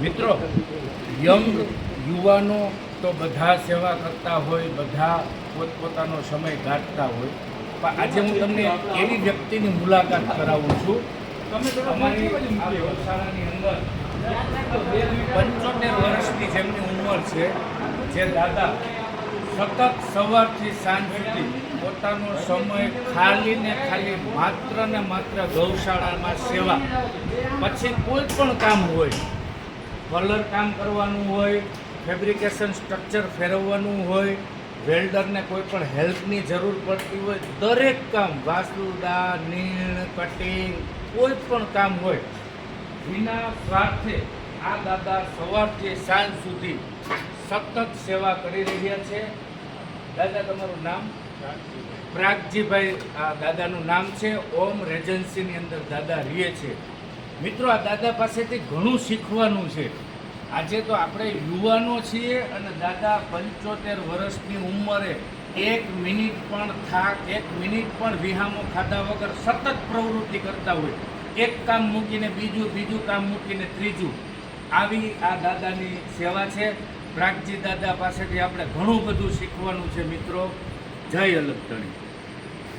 મિત્રો યંગ યુવાનો તો બધા સેવા કરતા હોય બધા પોતપોતાનો સમય ગાંઠતા હોય. પણ આજે હું તમને એવી વ્યક્તિની મુલાકાત કરાવું છું. અમારી આ ગૌશાળાની અંદર પંચોતેર વર્ષની જેમની ઉંમર છે જે દાદા સતત સવારથી સાંજ સુધી પોતાનો સમય ખાલી ને ખાલી માત્ર ને માત્ર ગૌશાળામાં સેવા પછી કોઈ પણ કામ હોય કલર કામ કરવાનું હોય ફેબ્રિકેશન સ્ટ્રક્ચર ફેરવવાનું હોય, વેલ્ડરને કોઈ પણ હેલ્પની જરૂર પડતી હોય, દરેક કામ વાસુદા નીણ, કટિંગ કોઈ પણ કામ હોય, વિના સ્વાર્થે આ દાદા સવારથી સાંજ સુધી સતત સેવા કરી રહ્યા છે. દાદા, તમારું નામ? પ્રાગજીભાઈ. આ દાદાનું નામ છે. ઓમ રેજન્સીની અંદર દાદા રહે છે મિત્રો, આ દાદા પાસેથી ઘણું શીખવાનું છે. આજે તો આપણે યુવાનો છીએ અને દાદા પંચોતેર વર્ષની ઉંમરે એક મિનિટ પણ થાક, એક મિનિટ પણ વિહામો ખાધા વગર સતત પ્રવૃત્તિ કરતા હોય. એક કામ મૂકીને બીજું બીજું કામ મૂકીને ત્રીજું. આવી આ દાદાની સેવા છે. પ્રાગજી દાદા પાસેથી આપણે ઘણું બધું શીખવાનું છે, મિત્રો. જય અલગતણી